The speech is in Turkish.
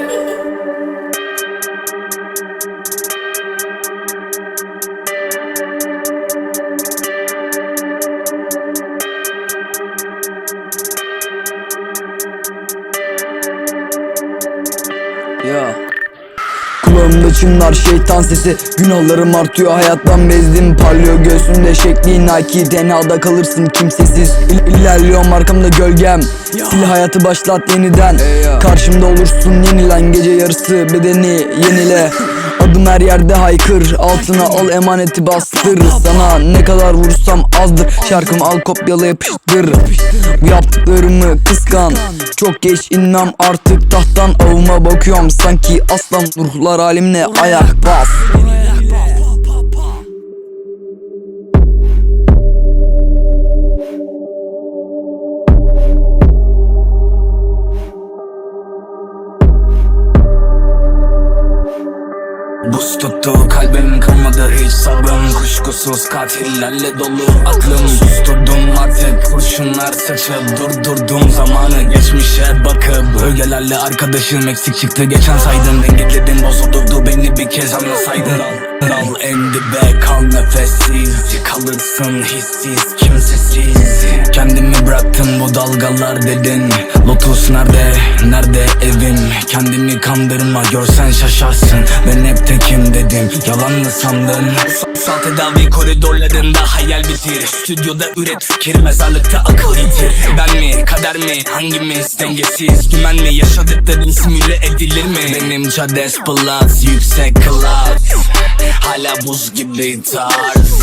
Yeah. Kulağımda çınlar şeytan sesi. Günahlarım artıyor hayattan bezdim. Parlıyor göğsümde şekli. Nike DNA'da kalırsın kimsesiz. İl İlerliyorum arkamda gölgem. Sil hayatı başlat yeniden. Hey. Karşımda olursun yenilen Gece yarısı bedeni yenile. Adım her yerde haykır Altına al emaneti bastır. Sana ne kadar vursam azdır Şarkımı al kopyala yapıştır. Bu yaptıklarımı kıskan Çok geç inmem artık tahttan. Avıma bakıyorum sanki aslan Ruhlar halimle ayak bas Buz tuttu kalbim kalmadı hiç sabrım Kuşkusuz katillerle dolu aklım. Susturdum artık kurşunlar saçıp Durdurdum zamanı geçmişe bakıp Bölgelerle arkadaşım eksik çıktı. Geçen saydın Dengeledin bozuldu beni bir kez anlasaydın. Dal en dibe kal nefessiz. Kalırsın hissiz kimsesiz Kendimi bıraktım bu dalgalar dedin. Lotus nerede? Nerede evim Kendini kandırma görsen şaşarsın. Ben hep tekim dedim yalan mı sandın? Sal tedavi koridorlarında hayal bitir Stüdyoda üret fikir mezarlıkta akıl yitir Ben mi kader mi hangimiz dengesiz? Güven mi yaşadıkların simüle edilir mi? Benim cades plus yüksek klas. Hala buz gibi tarz